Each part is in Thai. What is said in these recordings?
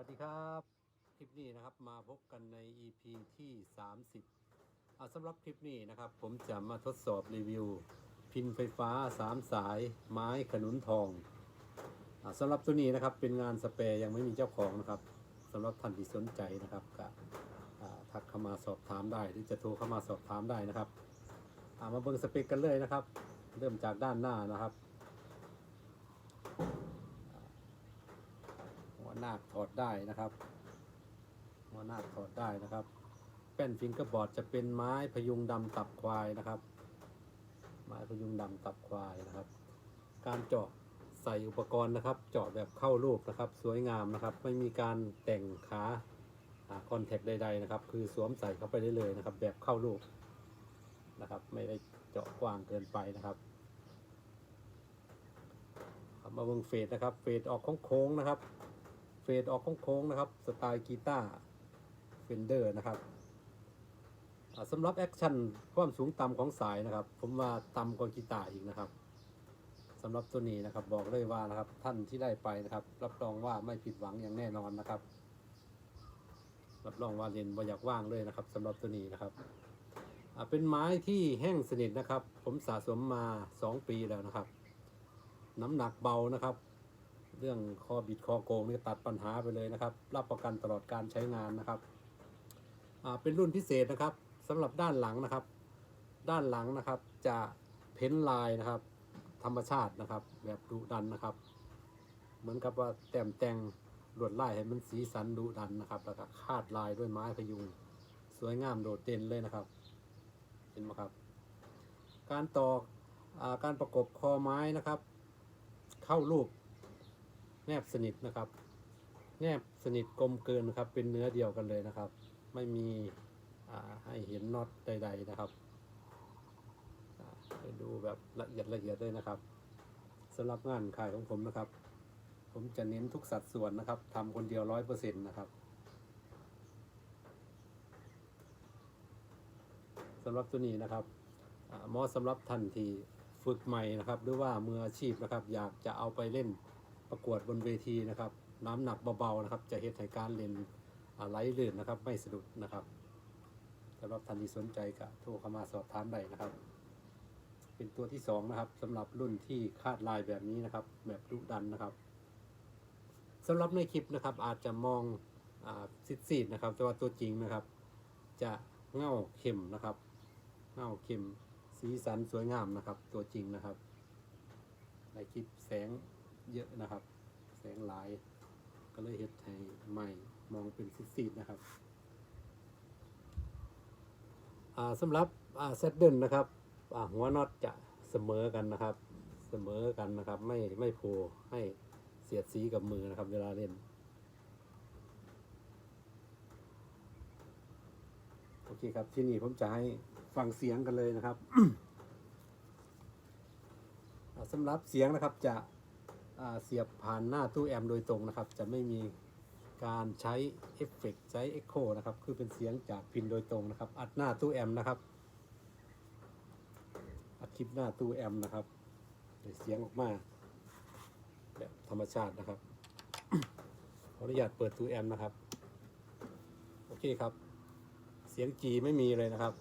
วัสดีครับ คลิปนี้นะครับมาพบกันใน EP ที่ 30อ่าสำหรับคลิปนี้นะครับ ผมจะมาทดสอบรีวิว พินไฟฟ้า 3 สายไม้ขนุนทองอสำหรับตัวนี้นะครับเป็นงานสเปรย์ยังไม่มีเจ้าของนะครับสำหรับท่านที่สนใจนะครับก็อ่าทักเข้ามาสอบถามได้ หรือจะโทรเข้ามาสอบถามได้นะครับามาเบิ่งสเปคกันเลยนะครับ เริ่มจากด้านหน้านะครับ หัวห น้าถอดได้นะครับ หัวน้าถอดได้นะครับ แป้นฟิงเกอร์บอร์ดจะเป็นไม้พยุงดำตับควายนะครับ ไม้พยุงดำตับควายนะครับ การเจาะใส่อุปกรณ์นะครับ เจาะแบบเข้ารูปนะครับ สวยงามนะครับ ไม่มีการแต่งขาคอนแทคใดๆนะครับ คือสวมใส่เข้าไปได้เลยนะครับ แบบเข้ารูปนะครับ ไม่ได้เจาะกว้างเกินไปนะครับมาเบิ่งเฟดนะครับ เฟดออกโค้งๆนะครับ ฟดออกโค้งๆนะครับ สไตล์กีตาร์เฟนเดอร์นะครับสำหรับแอคชั่นความสูงต่ำของสายนะครับ ผมว่าต่ำกว่ากีตาร์อีกนะครับสำหรับตัวนี้นะครับบอกเลยว่านะครับท่านที่ได้ไปนะครับ รับรองว่าไม่ผิดหวังอย่างแน่นอนนะครับ รับรองว่าเรียนบ่อยากว่างเลยนะครับสำหรับตัวนี้นะครับเป็นไม้ที่แห้งสนิทนะครับ ผมสะสมมา 2 ปีแล้วนะครับ น้ำหนักเบานะครับ เรื่องคอบิดคอโกงนี่ตัดปัญหาไปเลยนะครับ รับประกันตลอดการใช้งานนะครับเป็นรุ่นพิเศษนะครับสำหรับด้านหลังนะครับ ด้านหลังนะครับจะเพ้นลายนะครับ ธรรมชาตินะครับ แบบดุดันนะครับ เหมือนกับว่าแต่มแต่งลวดลายให้มันสีสันดุดันนะครับ แล้วก็คาดลายด้วยไม้พยุง สวยงามโดดเด่นเลยนะครับ เห็นไหมครับ การต่ออการประกบคอไม้นะครับ เข้ารูป แนบสนิทนะครับ แนบสนิทกลมเกินนะครับ เป็นเนื้อเดียวกันเลยนะครับ ไม่มีให้เห็นน็อตใด ๆนะครับอ่าให้ดูแบบละเอียดละเอียดเลยนะครับสำหรับงานขายของผมนะครับ ผมจะเน้นทุกสัดส่วนนะครับทำคนเดียวร้อยเปอร์เซ็นต์นะครับสำหรับตัวนี้นะครับเหมาะสำหรับท่านทีฝึกใหม่นะครับ หรือว่ามืออาชีพนะครับ อยากจะเอาไปเล่น ประกวดบนเวทีนะครับ น้ำหนักเบาๆนะครับ จะเฮ็ดให้การเล่นไหลลื่นนะครับ ไม่สะดุดนะครับสำหรับท่านที่สนใจก็โทรเข้ามาสอบถามได้นะครับ เป็นตัวที่สองนะครับสำหรับรุ่นที่คาดลายแบบนี้นะครับ แบบดุดันนะครับสำหรับในคลิปนะครับ อาจจะมองอซีดๆนะครับ แต่ว่าตัวจริงนะครับ จะเง่าเข้มนะครับ เง่าเข้มสีสันสวยงามนะครับ ตัวจริงนะครับในคลิปแสง เยอะนะครับ แสงหลาย ก็เลยเห็ดให้ใหม่มองเป็นซีดๆนะครับสำหรับเซตเดินนะครับหัวน็อตจะเสมอกันนะครับ เสมอกันนะครับ ไม่ไม่โผล่ให้เสียดสีกับมือนะครับ เวลาเล่นโอเคครับที่นี่ผมจะให้ฟังเสียงกันเลยนะครับสำหรับเสียงนะครับจะ เสียบผ่านหน้าตู้แอมโดยตรงนะครับ จะไม่มีการใช้เอฟเฟกต์ใช้เอ็กโคนะครับ คือเป็นเสียงจากพินโดยตรงนะครับ อัดหน้าตู้แอมนะครับ อัดคลิปหน้าตู้แอมนะครับเสียงออกมาแบบธรรมชาตินะครับขออนุญาตเปิดตู้แอมนะครับ โอเคครับ เสียงจีไม่มีเลยนะครับ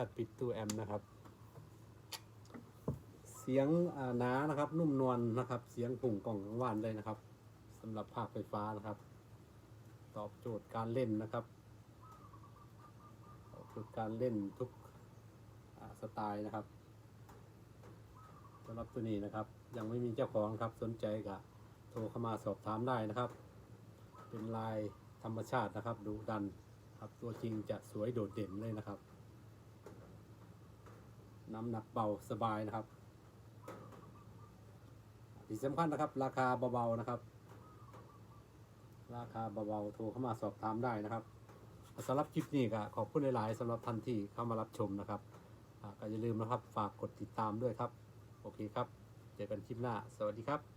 าตปิดตู้แอมป์นะครับ เสียงอ่าหนานะครับ นุ่มนวลนะครับ เสียงปุ่งกล่องกังวานเลยนะครับสำหรับภาคไฟฟ้านะครับ ตอบโจทย์การเล่นนะครับตอบโจทย์การเล่นทุกอ่าสไตล์นะครับสำหรับตัวนี้นะครับ ยังไม่มีเจ้าของครับสนใจก็โทรเข้ามาสอบถามได้นะครับ เป็นลายธรรมชาตินะครับ ดูดัน ครับ ตัวจริงจะสวยโดดเด่นเลยนะครับ น้ำหนักเบาสบายนะครับที่สำคัญนะครับ ราคาเบาๆนะครับ ราคาเบาๆโทรเข้ามาสอบถามได้นะครับสำหรับคลิปนี้ก็ขอบคุณหลายๆสำหรับท่านที่เข้ามารับชมนะครับก็อย่าลืมนะครับฝากกดติดตามด้วยครับ โอเคครับ เจอกันคลิปหน้า สวัสดีครับ